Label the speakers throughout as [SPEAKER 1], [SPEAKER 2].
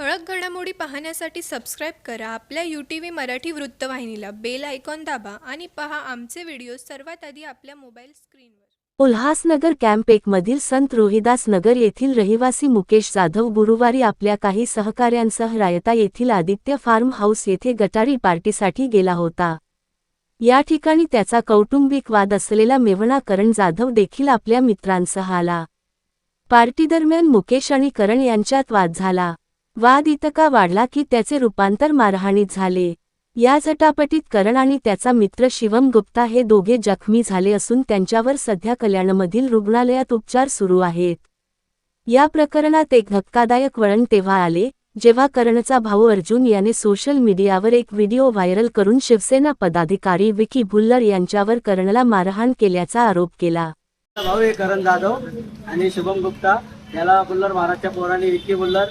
[SPEAKER 1] ठळक घडामोडी पाहण्यासाठी सबस्क्राईब करा. आपल्या यू टी व्ही मराठी वृत्तवाहिनीला बेल आयकॉन दाबा आणि पहा आमचे व्हिडिओ सर्वात आधी आपल्या मोबाईल स्क्रीनवर
[SPEAKER 2] उल्हासनगर कॅम्प एकमधील संत रोहिदास नगर येथील रहिवासी मुकेश जाधव गुरुवारी आपल्या काही सहकाऱ्यांसह रायता येथील आदित्य फार्म हाऊस येथे गटारी पार्टीसाठी गेला होता. या ठिकाणी त्याचा कौटुंबिक वाद असलेला मेव्हणा करण जाधव देखील आपल्या मित्रांसह आला. पार्टीदरम्यान मुकेश आणि करण यांच्यात वाद झाला. वाद इतका वाढला की त्याचे रूपांतर मारहाणीत झाले. या झटापटीत करण आणि त्याचा मित्र शिवम गुप्ता हे दोघे जखमी झाले असून त्यांच्यावर सध्या कल्याणमधील रुग्णालयात उपचार सुरू आहेत. या प्रकरणात एक धक्कादायक वळण तेव्हा आले जेव्हा करणचा भाऊ अर्जुन याने सोशल मीडियावर एक व्हिडिओ व्हायरल करून शिवसेना पदाधिकारी विकी भुल्लर यांच्यावर करणला मारहाण केल्याचा आरोप केला.
[SPEAKER 3] भाऊ करण जाधव आणि शुभम गुप्ता याला भुल्लर महाराजच्या पोराने विकी भुल्लर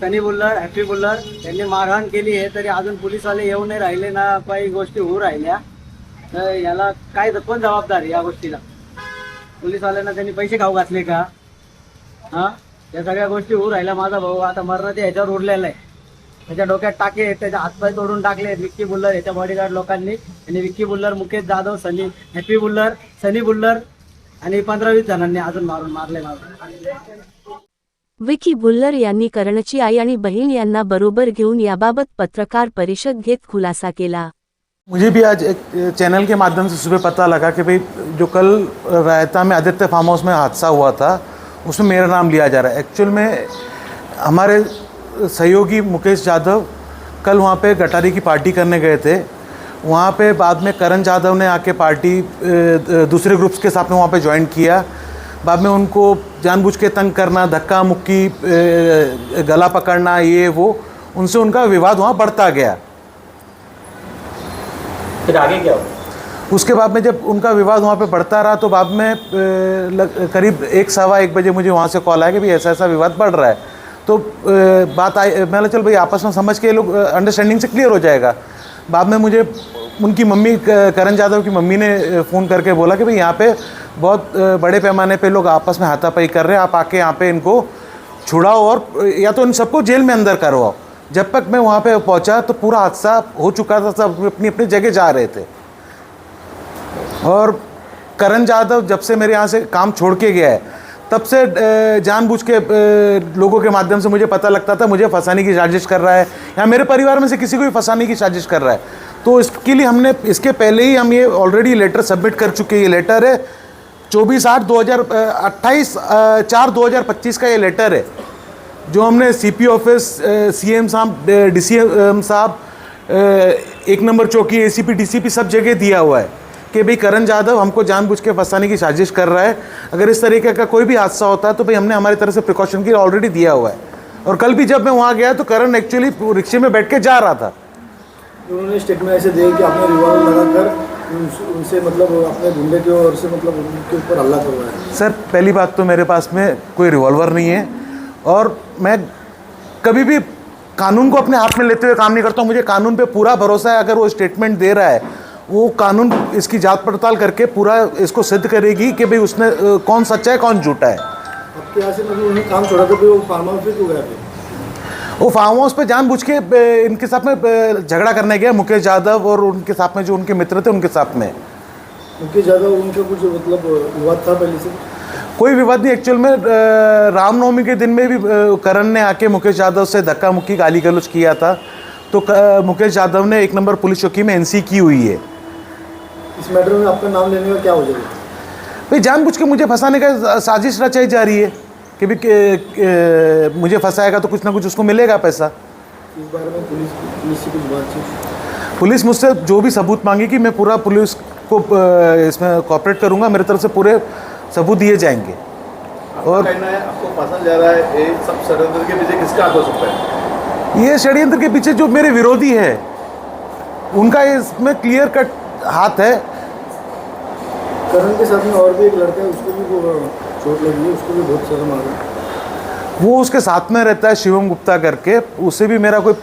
[SPEAKER 3] सनी बुल्लर हॅपी बुल्लर यांनी मारहाण केली. आहे तरी अजून पोलीसवाले येऊ नाही राहिले ना काही गोष्टी होऊ राहिल्या. तर याला काय कोण जबाबदार या गोष्टीला? पोलीसवाल्यांना त्यांनी पैसे खाऊ घातले का? हा? या सगळ्या गोष्टी होऊ राहिल्या. माझा भाऊ आता मरणाच्या ह्याच्यावर उरलेला आहे. त्याच्या डोक्यात टाके त्याच्या हातपाय तोडून टाकले विक्की बुल्लर याच्या बॉडीगार्ड लोकांनी. आणि विक्की बुल्लर मुकेश जाधव सनी हॅपी बुल्लर सनी बुल्लर आणि पंधरा वीस जणांनी अजून मारून मारले मारून.
[SPEAKER 2] विकी भुल्लर यांनी करणची आई आणि बहीण यांना बरोबर घेऊन याबाबत पत्रकार परिषद घेत खुलासा केला.
[SPEAKER 4] मुझे भी आज एक चैनल के माध्यम से सुबह पता लगा कि भाई जो कल रायता में आदित्य फार्म हाउस में हादसा हुआ था उसमें मेरा नाम लिया जा रहा है। एक्चुअल में हमारे सहयोगी मुकेश यादव कल वहाँ पे गटारी की पार्टी करने गए थे। वहाँ पे बाद में करण यादव ने आके पार्टी दूसरे ग्रुप्स के साथ में वहाँ पे ज्वाइन किया। बाद में उनको जानबूझ के तंग करना धक्का मुक्की गला पकड़ना ये वो उनसे उनका विवाद वहाँ बढ़ता गया।
[SPEAKER 5] फिर आगे क्या हुआ?
[SPEAKER 4] उसके बाद में जब उनका विवाद वहाँ पे बढ़ता रहा तो बाद में लग- करीब एक सवा एक बजे मुझे वहाँ से कॉल आया कि भाई ऐसा ऐसा विवाद बढ़ रहा है। तो बात आई मैंने चल भाई आपस में समझ के ये लोग अंडरस्टैंडिंग से क्लियर हो जाएगा। बाद में मुझे उनकी मम्मी करण यादव की मम्मी ने फ़ोन करके बोला कि भाई यहाँ पे बहुत बड़े पैमाने पे लोग आपस में हाथापाई कर रहे हैं, आप आके यहाँ पे इनको छुड़ाओ और या तो इन सबको जेल में अंदर करवाओ। जब तक मैं वहाँ पे पहुँचा तो पूरा हादसा हो चुका था, सब अपनी अपनी जगह जा रहे थे। और करण यादव जब से मेरे यहाँ से काम छोड़ के गया है, तब से जानबूझ के लोगों के माध्यम से मुझे पता लगता था, मुझे फंसाने की साजिश कर रहा है, या मेरे परिवार में से किसी को भी फंसाने की साजिश कर रहा है। तो इसके लिए हमने, इसके पहले ही हम ये ऑलरेडी लेटर सबमिट कर चुके हैं, ये लेटर है। चौबीस आठ दो हज़ार अट्ठाईस चार दो हज़ार पच्चीस का ये लेटर है, जो हमने सीपी ऑफ़िस सीएम साहब डीसीएम साहब एक नंबर चौकी एसीपी डीसीपी सब जगह दिया हुआ है कि भाई करण यादव हमको जानबूझ के फंसाने की साजिश कर रहा है। अगर इस तरीके का कोई भी हादसा होता है तो भाई हमने हमारी तरफ़ से प्रिकॉशन की ऑलरेडी दिया हुआ है। और कल भी जब मैं वहाँ गया तो करण एक्चुअली रिक्शे में बैठ के जा रहा था।
[SPEAKER 6] उन्होंने स्टेटमेंट ऐसे दिए कि आपने रिवॉल्वर लगाकर उनसे उनसे मतलब अपने गुंडे की ओर से मतलब उनके ऊपर हल्ला करवाया।
[SPEAKER 4] सर पहली बात तो मेरे पास में कोई रिवॉल्वर नहीं है और मैं कभी भी कानून को अपने हाथ में लेते हुए काम नहीं करता हूँ। मुझे कानून पे पूरा भरोसा है। अगर वो स्टेटमेंट दे रहा है वो कानून इसकी जाँच पड़ताल करके पूरा इसको सिद्ध करेगी कि भाई उसने कौन सच्चा है कौन झूठा है।
[SPEAKER 6] आपके यहाँ से मतलब उन्होंने काम छोड़ा तो वो फार्म हाउस पे क्यों गया
[SPEAKER 4] वो फार्म हाउस पे जानबूझ के इनके साथ में झगड़ा करने गया मुकेश यादव और उनके साथ में जो उनके मित्र थे उनके साथ में।
[SPEAKER 6] मुकेश यादव उनका कुछ मतलब विवाद था पहले से?
[SPEAKER 4] कोई विवाद नहीं एक्चुअल में रामनवमी के दिन में भी करण ने आके मुकेश यादव से धक्का मुक्की गाली गलौज किया था। तो मुकेश यादव ने एक नंबर पुलिस चौकी में एनसी की हुई है।
[SPEAKER 6] इस मैटर में आपका नाम लेने का क्या हो जाएगा?
[SPEAKER 4] भाई जानबूझ के मुझे फंसाने का साजिश रचाई जा रही है। कि भी के- के- मुझे फंसाएगा तो कुछ ना कुछ उसको मिलेगा पैसा।
[SPEAKER 6] इस बारे में पुलिस पुलिस से कुछ बातचीत?
[SPEAKER 4] पुलिस मुझसे जो भी सबूत मांगेगी मैं पूरा पुलिस को इसमें कॉपरेट करूँगा मेरे तरफ़ से पूरे सबूत दिए जाएँगे।
[SPEAKER 7] और कहना है आपको पसंद जा रहा है ये सब षडयंत्र के पीछे किसका हाथ हो सकता है?
[SPEAKER 4] ये षड्यंत्र के पीछे जो मेरे विरोधी है उनका इसमें क्लियर कट हाथ है।
[SPEAKER 6] करण के साथ में और भी एक लड़का है उसको भी वो चोट लगी है उसको भी बहुत सारा मारा
[SPEAKER 4] वो उसके साथ में रहता है शिवम गुप्ता करके। उसे भी मेरा कोई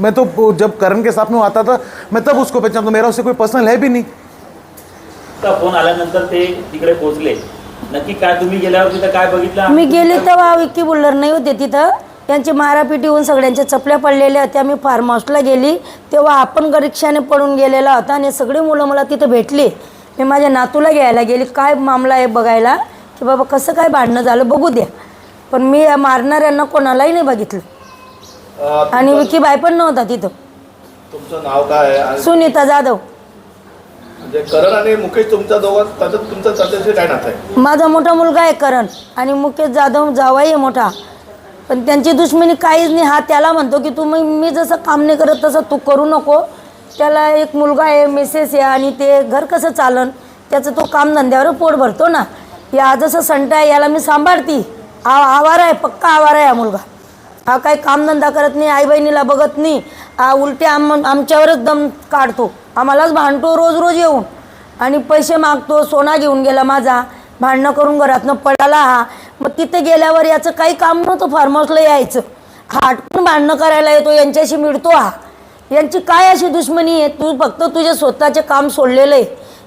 [SPEAKER 4] मैं तो जब करण के साथ में आता था मैं तब उसको पहचानता मेरा उससे कोई पर्सनल है भी नहीं।
[SPEAKER 5] तर फोन आल्यानंतर ते तिकडे पोहोचले. नक्की काय तुम्ही गेल्यावर तिथं काय बघितलं?
[SPEAKER 8] मी गेले तेव्हा विक्की बुल्लर नाही होते तिथं. यांची मारापिटी होऊन सगळ्यांच्या चपल्या पडलेल्या होत्या. मी फार्म हाऊसला गेली. तेव्हा आपण रिक्षाने पडून गेलेला होता आणि सगळी मुलं मला तिथं भेटली. मी माझ्या नातूला घ्यायला गेली. काय मामला आहे बघायला? की बाबा कसं काय भांडणं झालं बघू द्या. पण मी या मारणाऱ्यांना कोणालाही नाही बघितलं. आणि विकी बाई पण नव्हता तिथं.
[SPEAKER 7] तुमचं नाव काय आहे? आणि
[SPEAKER 8] सुनीता जाधव.
[SPEAKER 7] म्हणजे करण आणि मुकेश तुमच्या त्याच्यात तुमचं त्याच्याशी काय नातं आहे?
[SPEAKER 8] माझा मोठा मुलगा आहे करण आणि मुकेश जाधव जावाई आहे मोठा. पण त्यांची दुश्मनी काहीच नाही. हा त्याला म्हणतो की तू मी मी जसं काम नाही करत तसं तू करू नको. त्याला एक मुलगा आहे मिसेस आहे आणि ते घर कसं चालन त्याचं तो कामधंद्यावर पोट भरतो ना. या जसं संटा आहे याला मी सांभाळती. आ आवार आहे पक्का आवार आहे हा मुलगा. हा काही कामधंदा करत नाही आई बहिणीला बघत नाही. हा उलटे आम आमच्यावरच दम काढतो. आम्हालाच भांडतो रोज रोज येऊन. आणि पैसे मागतो सोना घेऊन गेला माझा. भांडणं करून घरातनं पडाला हा. मग तिथे गेल्यावर याचं काही काम नव्हतं फार्म हाऊसला यायचं. हा आटपून भांडणं करायला येतो यांच्याशी मिळतो हा. यांची काय अशी दुश्मनी आहे? तू फक्त तुझे स्वतःचे काम सोडलेलं आहे.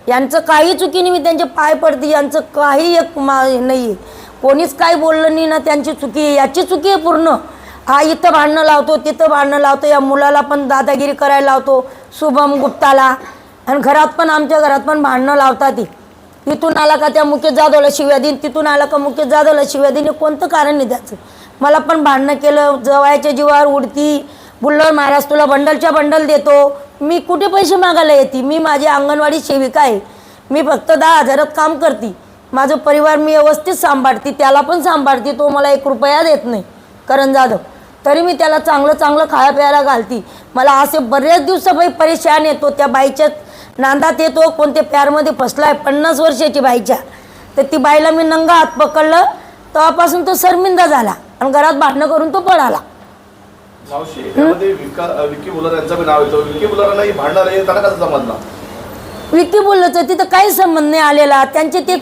[SPEAKER 8] यांचं काही चुकीने मी त्यांचे पाय पडते यांचं काही एक मा नाही आहे कोणीच काय बोललं नाही ना त्यांची चुकी आहे. याची चुकी आहे पूर्ण. हा इथं भांडणं लावतो तिथं भांडणं लावतो या मुलाला पण दादागिरी करायला लावतो शुभम गुप्ताला. आणि घरात पण आमच्या घरात पण भांडणं लावतात ती तिथून आला का त्या मुकेश जाधवला शिव्या देईन तिथून आला का मुकेश जाधवला शिव्या देईन हे कोणतं कारण नाही त्याचं? मला पण भांडणं केलं जवायच्या जीवावर उडती. बुल्लर महाराज तुला बंडलच्या बंडल देतो. मी कुठे पैसे मागायला येते? मी माझी अंगणवाडी सेविका आहे. मी फक्त दहा हजारात काम करते. माझं परिवार मी व्यवस्थित सांभाळते. त्याला पण सांभाळते. तो मला एक रुपया देत नाही. करण जाधव तरी मी त्याला चांगलं चांगलं खाया प्यायला घालती. मला असे बरेच दिवसापाई परेशान येतो. त्या बाईच्या नांदात येतो. कोणत्या प्यारमध्ये फसला आहे पन्नास वर्षाची बाईच्या. तर ती बाईला मी नंगा हात पकडलं. तेव्हापासून तो शर्मिंदा झाला. आणि घरात भांडणं करून तो पळाला.
[SPEAKER 7] विका विकी बुलर यांचं बी नाव येतं. विकी बुलरांना ही भांडणार आहे त्यांना कसं समजलं
[SPEAKER 8] विकी बोललं तिथं काही संबंध नाही आलेला. त्यांचे ते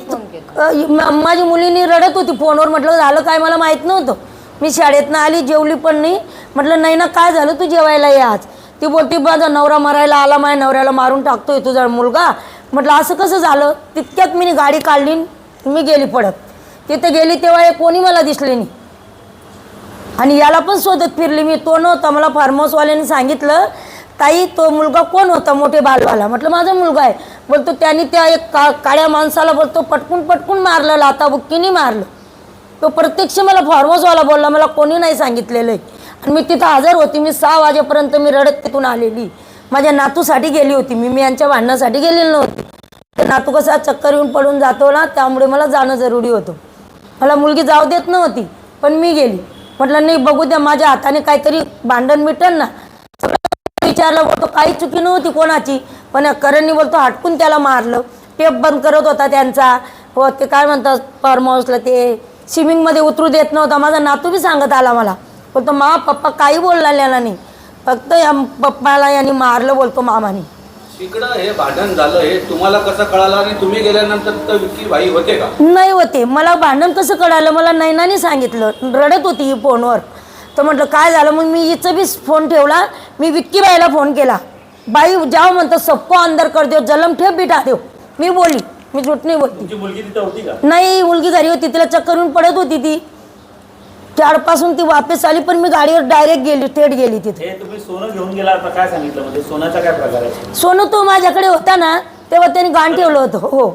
[SPEAKER 8] माझी मुलीनी रडत होती फोनवर म्हटलं झालं काय? मला माहीत नव्हतं. मी शाळेतनं आली जेवली पण नाही. म्हटलं नाही ना काय झालं तू जेवायला ये आज? ती बोलती माझा नवरा मरायला आला माझ्या नवऱ्याला मारून टाकतोय तुझा मुलगा. म्हटलं असं कसं झालं? तितक्यात मी गाडी काढली मी गेली पडत. तिथे गेली तेव्हा हे कोणी मला दिसले नाही. आणि याला पण शोधत फिरली मी. तो नव्हता. मला फार्महाऊसवाल्याने सांगितलं ताई तो मुलगा कोण होता? मोठे बालवाला. म्हटलं माझा मुलगा आहे. बोलतो त्याने त्या एक का काळ्या माणसाला बोलतो पटकून पटकून मारलं लाता बुक्कीने मारलं. तो प्रत्यक्ष मला फार्महाऊसवाला बोलला. मला कोणी नाही सांगितलेलं. आहे आणि मी तिथं हजर होती. मी सहा वाजेपर्यंत मी रडत तिथून आलेली. माझ्या नातूसाठी गेली होती. मी मी यांच्या भांडणासाठी गेलेली नव्हती. तर नातू कसा चक्कर येऊन पडून जातो ना त्यामुळे मला जाणं जरुरी होतं. मला मुलगी जाऊ देत नव्हती पण मी गेली. म्हटलं नाही बघू द्या माझ्या हाताने काहीतरी भांडण मिटन ना. विचारलं बोलतो काही चुकी नव्हती कोणाची? पण करणी करणनी बोलतो हटकून त्याला मारलं. टेप बंद करत होता त्यांचा. व ते काय म्हणतात फार्म हाऊसला ते स्विमिंगमध्ये उतरू देत नव्हता. माझा नातू बी सांगत आला मला. बोलतो मा पप्पा काही बोलला नाही. फक्त या पप्पाला यांनी मारलं बोलतो मामाने.
[SPEAKER 9] इकडं हे भांडण झालं हे तुम्हाला कसं कळालं आणि तुम्ही गेल्यानंतर तर विक्की भाई होते का?
[SPEAKER 8] नाही होते. मला भांडण कसं कळालं? मला नैनाने सांगितलं. रडत होती ही फोनवर. तर म्हटलं काय झालं? मग मी हिचं बी फोन ठेवला. मी विक्की बाईला फोन केला. बाई जाओ म्हणतो सबको अंदर कर देव जलम ठेव बिठा देव. मी बोलली. मी झूट नाही बोलती
[SPEAKER 5] तुमची मुलगी तिथं होती का?
[SPEAKER 8] नाही मुलगी घरी होती. तिला चक्कर येऊन पडत होती ती. चारपासून ती वापस आली पण मी गाडीवर डायरेक्ट गेली थेट गेली तिथे.
[SPEAKER 5] हे तुम्ही सोनं घेऊन गेला आता काय सांगितलं? म्हणजे सोन्याचा काय प्रकार आहे?
[SPEAKER 8] सोनं तो माझ्याकडे होता ना तेव्हा त्याने गाण ठेवलं होतं. हो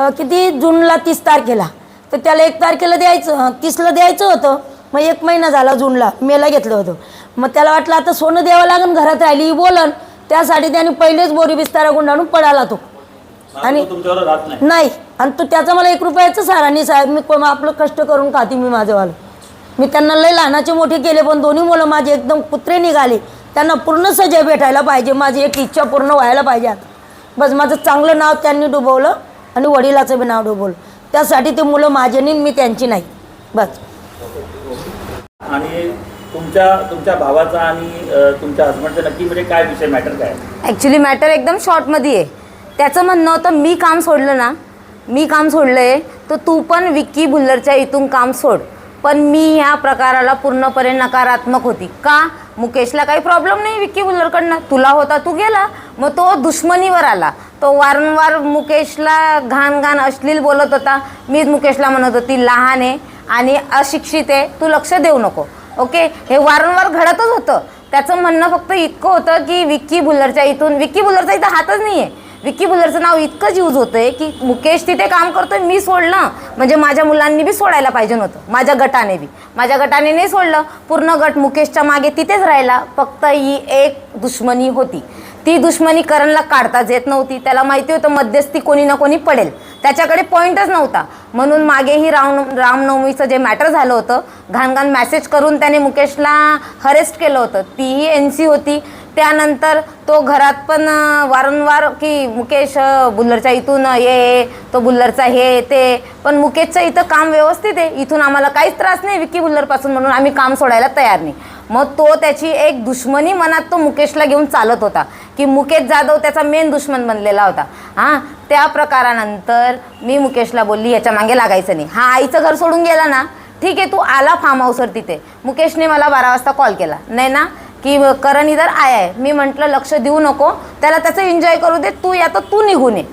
[SPEAKER 8] अं, किती? जूनला तीस तारखेला. तर त्याला एक तारखेला द्यायचं अं, तीसला द्यायचं होतं. मग एक महिना झाला जूनला मेला घेतलं होतं. मग त्याला वाटलं आता सोनं द्यावं लागेल घरात राहिली ही बोलन. त्यासाठी त्याने पहिलेच बोरी बिस्तारा गुंडाळून पडाला तो. आणि
[SPEAKER 5] तो तुमच्यावर राहत नाही.
[SPEAKER 8] नाही. आणि तो त्याचा मला एक रुपयाचं सारा नाही साहेब मी कोण आपलं कष्ट करून खाते मी माझंवालं मी त्यांना लय लहानाचे मोठे केले पण दोन्ही मुलं माझे एकदम कुत्रे निघाले. त्यांना पूर्ण सजय भेटायला पाहिजे माझी एक इच्छा पूर्ण व्हायला पाहिजे. आता बस माझं चांगलं नाव त्यांनी डुबवलं आणि वडिलाचं बी नाव डुबवलं. त्यासाठी ते मुलं माझे नाही मी त्यांची नाही. बस.
[SPEAKER 5] आणि तुमच्या तुमच्या भावाचा आणि अं, तुमच्या हस्बंडचा नक्की म्हणजे काय विषय? मॅटर काय? आहे?
[SPEAKER 10] ॲक्च्युली मॅटर एकदम शॉर्टमध्ये आहे. त्याचं म्हणणं होतं मी काम सोडलं ना मी काम सोडलं आहे तर तू पण विक्की बुल्लरच्या इथून काम सोड. पण मी ह्या प्रकाराला पूर्णपणे नकारात्मक होती. का? मुकेशला काही प्रॉब्लेम नाही विक्की बुलरकडनं तुला होता तू गेला. मग तो दुश्मनीवर आला. तो वारंवार मुकेशला घाण घाण अश्लील बोलत होता. मीच मुकेशला म्हणत होती लहान आहे आणि अशिक्षित आहे. तू लक्ष देऊ नको. ओके? हे वारंवार घडतच होतं. त्याचं म्हणणं फक्त इतकं होतं की विक्की बुलरच्या इथून विक्की बुल्लरचा इथं हातच नाही आहे विक्की बुलरचं नाव इतकंच यूज होतंय की मुकेश तिथे काम करतोय मी सोडलं म्हणजे माझ्या मुलांनी बी सोडायला पाहिजे नव्हतं. माझ्या गटाने बी. माझ्या गटाने नाही सोडलं. पूर्ण गट मुकेशच्या मागे तिथेच राहिला. फक्त ही एक दुश्मनी होती. ती दुश्मनी करणला काढताच येत नव्हती. त्याला माहिती होतं मध्यस्थी कोणी ना कोणी पडेल. त्याच्याकडे पॉईंटच नव्हता. म्हणून मागेही राम रामनवमीचं जे मॅटर झालं होतं घाणघाण मॅसेज करून त्याने मुकेशला हरेस्ट केलं होतं. तीही एन सी होती. त्यानंतर तो घरात पण वारंवार की मुकेश बुल्लरच्या इथून ये तो बुल्लरचा हे ते. पण मुकेशचं इथं काम व्यवस्थित आहे. इथून आम्हाला काहीच त्रास नाही विकी बुल्लरपासून म्हणून आम्ही काम सोडायला तयार नाही. मग तो त्याची एक दुश्मनी मनात तो मुकेशला घेऊन चालत होता. की मुकेश जाधव त्याचा मेन दुश्मन बनलेला होता. हां त्या प्रकारानंतर मी मुकेशला बोलली याच्या मागे लागायचं नाही. हा आईचं घर सोडून गेला ना ठीक आहे तू आला फार्म हाऊसवर तिथे. मुकेशने मला बारा वाजता कॉल केला. नाही ना की करण इधर आया आहे मी म्हटलं लक्ष देऊ नको त्याला त्याचं एन्जॉय करू दे तू या तर तू निघून ये.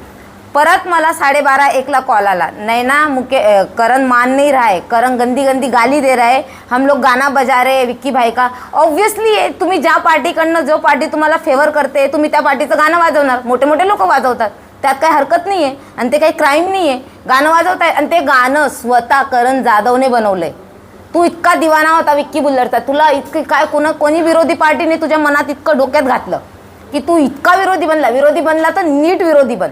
[SPEAKER 10] परत मला साडेबारा एकला कॉल आला. नाही ना मुके करण मान नहीं रहा. है करण गंदी गंदी गाली दे रहा. है हम लोग गाना बजा रहे विक्की भाई का. ऑब्व्हियसली तुम्ही ज्या पार्टीकडनं जो पार्टी तुम्हाला फेवर करते तुम्ही त्या पार्टीचं गाणं वाजवणार. मोठे मोठे लोक वाजवतात. त्यात काही हरकत नाही आहे आणि ते काही क्राईम नाही आहे गाणं वाजवत आहे आणि ते गाणं स्वतः करण जाधवने बनवलंय. तू इतका दिवाना होता विक्की बुल्लरचा. तुला इतकी काय कोणा कोणी विरोधी पार्टीने तुझ्या मनात इतकं डोक्यात घातलं? की तू इतका विरोधी बनला. विरोधी बनला तर नीट विरोधी बन.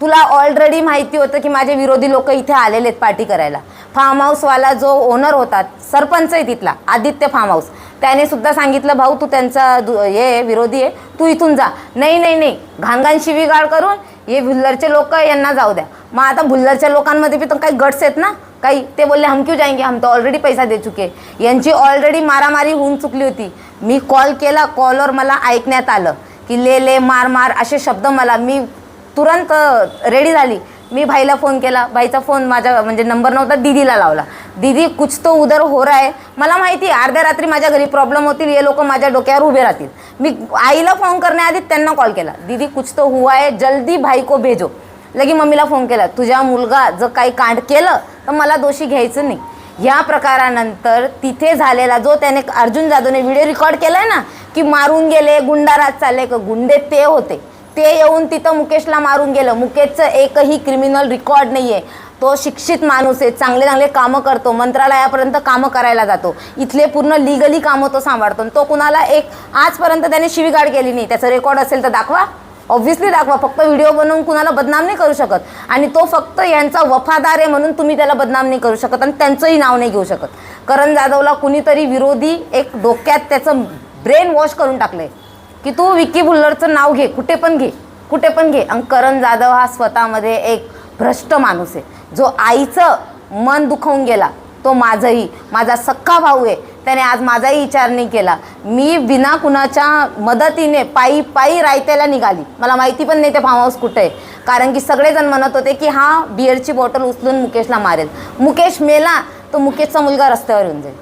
[SPEAKER 10] तुला ऑलरेडी माहिती होतं की माझे विरोधी लोक इथे आलेले आहेत पार्टी करायला. फार्म हाऊसवाला जो ओनर होता सरपंच आहे तिथला आदित्य फार्म हाऊस त्याने सुद्धा सांगितलं भाऊ तू त्यांचा दु- हे विरोधी आहे तू इथून जा. नाही नाही नाही घाणघाण शिवीगाळ करून हे भुल्लरचे लोक यांना जाऊ द्या. मग आता भुल्लरच्या लोकांमध्ये बी तर काही गट्स आहेत ना? काही ते बोलले हम क्यू जाएंगे हम तो ऑलरेडी पैसा दे चुके यांची ऑलरेडी मारामारी होऊन चुकली होती. मी कॉल केला कॉलवर मला ऐकण्यात आलं की ले ले मार मार असे शब्द मला मी तुरंत रेडी झाली. मी भाईला फोन केला. भाईचा फोन माझ्या म्हणजे नंबर नव्हता दीदीला लावला. दीदी कुछ तो उदर हो रहा है. मला माहिती आहे अर्ध्या रात्री माझ्या घरी प्रॉब्लेम होतील. हे लोक माझ्या डोक्यावर उभे राहतील. मी आईला फोन करण्याआधी त्यांना कॉल केला. दीदी कुछ तो हुआ है. जल्दी भाई को भेजो. लगी मम्मीला फोन केला. तुझ्या मुलगा जर काही कांड केलं तर मला दोषी घ्यायचं नाही. या प्रकारानंतर तिथे झालेला जो त्याने अर्जुन जाधवने व्हिडिओ रेकॉर्ड आहे ना की मारून गेले गुंडाराज चालले का गुंडे ते होते. ते येऊन तिथं मुकेशला मारून गेलं. मुकेशचं एकही क्रिमिनल रेकॉर्ड नाही आहे तो शिक्षित माणूस आहे. चांगले चांगले कामं करतो. मंत्रालयापर्यंत कामं करायला जातो. इथले पूर्ण लिगली कामं तो सांभाळतो. आणि तो कुणाला एक आजपर्यंत त्याने शिवीगाड केली नाही. त्याचं रेकॉर्ड असेल तर दाखवा. ऑब्व्हियसली दाखवा. फक्त व्हिडिओ बनवून कुणाला बदनाम नाही करू शकत. आणि तो फक्त यांचा वफादार आहे म्हणून तुम्ही त्याला बदनाम नाही करू शकत. आणि त्यांचंही नाव नाही घेऊ शकत. करण जाधवला कुणीतरी विरोधी एक डोक्यात त्याचं ब्रेन वॉश करून टाकलंय. की तू विकी बुल्लरचं नाव घे कुठे पण घे कुठे पण घे. आणि करण जाधव हा स्वतःमध्ये एक भ्रष्ट माणूस आहे. जो आईचं मन दुखवून गेला तो माझंही माझा सख्खा भाऊ आहे. त्याने आज माझाही विचार नाही केला. मी बिना कुणाच्या मदतीने पायी पायी रायत्याला निघाली. मला माहिती पण नाही ते फार्म हाऊस कुठे आहे. कारण की सगळेजण म्हणत होते की हा बिअरची बॉटल उचलून मुकेशला मारेल. मुकेश मेला तो मुकेशचा मुलगा रस्त्यावर येऊन जाईल.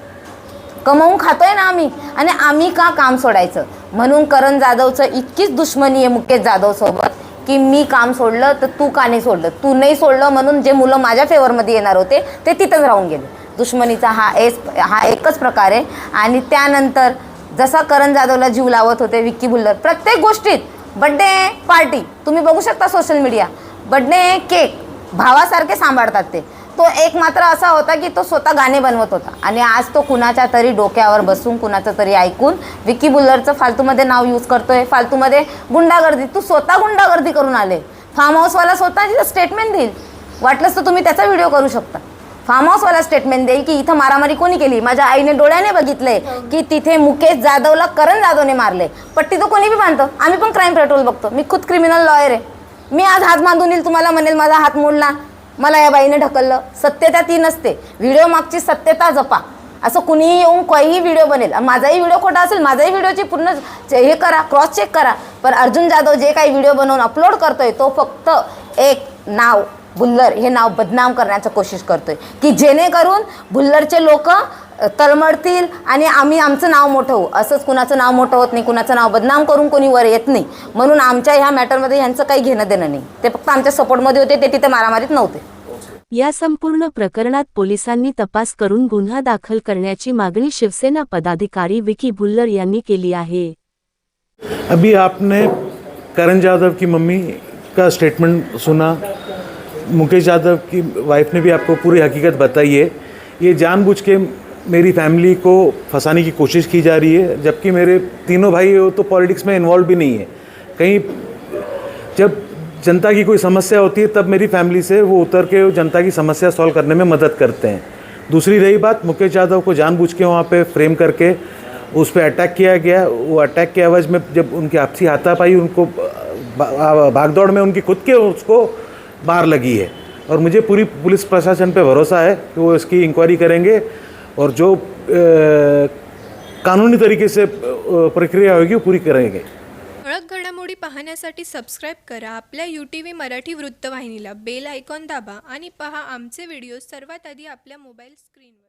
[SPEAKER 10] कमवून खातोय ना आम्ही. आणि आम्ही का काम सोडायचं? म्हणून करण जाधवचं इतकीच दुश्मनी आहे मुकेश जाधव सोबत की मी काम सोडलं तर तू का नाही सोडलं? तू नाही सोडलं म्हणून जे मुलं माझ्या फेवरमध्ये येणार होते ते तिथंच राहून गेले. दुश्मनीचा हा एस हा एकच प्रकार आहे. आणि त्यानंतर जसा करण जाधवला जीव लावत होते विक्की बुल्लर प्रत्येक गोष्टीत बड्डे पार्टी तुम्ही बघू शकता सोशल मीडिया बड्डे केक भावासारखे सांभाळतात ते. तो एक मात्र असा होता की तो स्वतः गाणे बनवत होता. आणि आज तो कुणाच्या तरी डोक्यावर बसून कुणाचं तरी ऐकून विकी बुल्लरचं फालतूमध्ये नाव यूज करतोय. फालतूमध्ये गुंडागर्दी तू स्वतः गुंडागर्दी करून आले. फार्म हाऊसवाला स्वतः स्टेटमेंट देईल. वाटलंच तर तुम्ही त्याचा व्हिडिओ करू शकता. फार्म हाऊसवाला स्टेटमेंट देईल की इथं मारामारी कोणी केली? माझ्या आईने डोळ्याने बघितलंय की तिथे मुकेश जाधवला करण जाधवने मारले पट्टी तर कोणी बी बांधतं? आम्ही पण क्राईम पेट्रोल बघतो. मी खुद क्रिमिनल लॉयर आहे. मी आज हात बांधून येईल तुम्हाला म्हणेल माझा हात मोडला. मला या बाईने ढकललं. सत्यता ती नसते. व्हिडिओ मागची सत्यता जपा. असं कुणीही येऊन काहीही व्हिडिओ बनेल. माझाही व्हिडिओ खोटा असेल माझाही व्हिडिओची पूर्ण हे करा क्रॉस चेक करा. पण अर्जुन जाधव जे काही व्हिडिओ बनवून अपलोड करतोय तो फक्त एक नाव बुल्लर. हे नाव बदनाम करण्याचं कोशिश करतोय. की जेणेकरून बुल्लरचे लोक तळमळतील आणि आम्ही आमचं नाव मोठं होऊ. असंच कुणाचं नाव मोठं होत नाही कुणाचं नाव बदनाम करून कोणी वर येत नाही. म्हणून आमच्या ह्या मॅटरमध्ये ह्यांचं काही घेणं देणं नाही. ते फक्त आमच्या सपोर्टमध्ये होते ते तिथे मारामारीत नव्हते.
[SPEAKER 2] या संपूर्ण प्रकरणात पोलिसांनी तपास करून गुन्हा दाखल करण्याची मागणी शिवसेना पदाधिकारी विकी भुल्लर यांनी केली आहे.
[SPEAKER 4] अभी आपने करण यादव की मम्मी का स्टेटमेंट सुना? मुकेश यादव की वाइफ ने भी आपको पूरी हकीकत बताई है। ये जानबूझ के मेरी फैमिली को फंसाने की कोशिश की जा रही है, जबकि मेरे तीनों भाई हो तो पॉलिटिक्स में इन्वॉल्व भी नहीं है। कहीं जब जनता की कोई समस्या होती है, तब मेरी फैमिली से वो उतर के जनता की समस्या सॉल्व करने में मदद करते हैं। दूसरी रही बात, मुकेश यादव को जानबूझ के वहाँ पे फ्रेम करके उस पर अटैक किया गया। वो अटैक के आवाज़ में जब उनकी आपसी हाथापाई उनको भागदौड़ में उनकी खुद के उसको मार लगी है। और मुझे पूरी पुलिस प्रशासन पे भरोसा है कि वो इसकी इंक्वायरी करेंगे। और जो कानूनी तरीके से प्रक्रिया होगी वो पूरी करेंगे।
[SPEAKER 1] ठळक घडामोडी पाहण्यासाठी सबस्क्राईब करा. आपल्या यू टी व्ही मराठी वृत्तवाहिनीला बेल आयकॉन दाबा आणि पहा आमचे व्हिडिओ सर्वात आधी आपल्या मोबाईल स्क्रीनवर